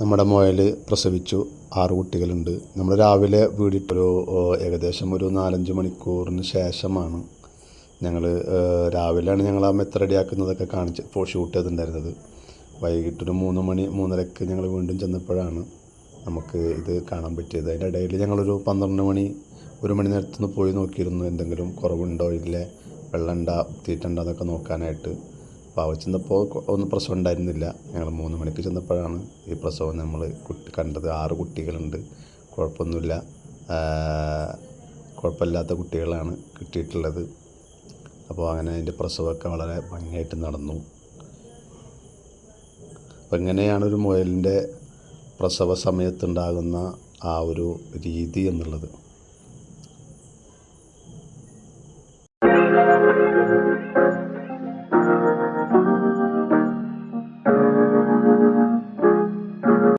നമ്മുടെ മുയൽ പ്രസവിച്ചു. ആറ് കുട്ടികളുണ്ട്. നമ്മൾ രാവിലെ വീടിട്ടൊരു ഏകദേശം ഒരു നാലഞ്ച് മണിക്കൂറിന് ശേഷമാണ് ഞങ്ങൾ രാവിലെയാണ് ഞങ്ങൾ ആ മെത്ത റെഡിയാക്കുന്നതൊക്കെ കാണിച്ച് ഇപ്പോൾ ഷൂട്ട് ചെയ്തിട്ടുണ്ടായിരുന്നത്. വൈകിട്ടൊരു മൂന്ന് മണി മൂന്നരക്ക് ഞങ്ങൾ വീണ്ടും ചെന്നപ്പോഴാണ് നമുക്ക് ഇത് കാണാൻ പറ്റിയത്. അതിന്റെ ഇടയിൽ ഞങ്ങളൊരു പന്ത്രണ്ട് മണി ഒരു മണി നേരത്തുനിന്ന് പോയി നോക്കിയിരുന്നു. എന്തെങ്കിലും കുറവുണ്ടോ ഇല്ലേ? വെള്ളം ഉണ്ടാ തീറ്റ ഉണ്ടോ എന്നൊക്കെ നോക്കാനായിട്ട്. അപ്പോൾ അവിടെ ചെന്നപ്പോൾ ഒന്നും പ്രസവം ഉണ്ടായിരുന്നില്ല. ഞങ്ങൾ മൂന്ന് മണിക്ക് ചെന്നപ്പോഴാണ് ഈ പ്രസവം നമ്മൾ കുട്ടി കണ്ടത്. ആറ് കുട്ടികളുണ്ട്. കുഴപ്പമൊന്നുമില്ല. കുഴപ്പമില്ലാത്ത കുട്ടികളാണ് കിട്ടിയിട്ടുള്ളത്. അപ്പോൾ അങ്ങനെ അതിന്റെ പ്രസവമൊക്കെ വളരെ ഭംഗിയായിട്ട് നടന്നു. അപ്പോൾ ഇങ്ങനെയാണ് ഒരു മുയലിന്റെ പ്രസവ സമയത്തുണ്ടാകുന്ന ആ ഒരു രീതി എന്നുള്ളത്.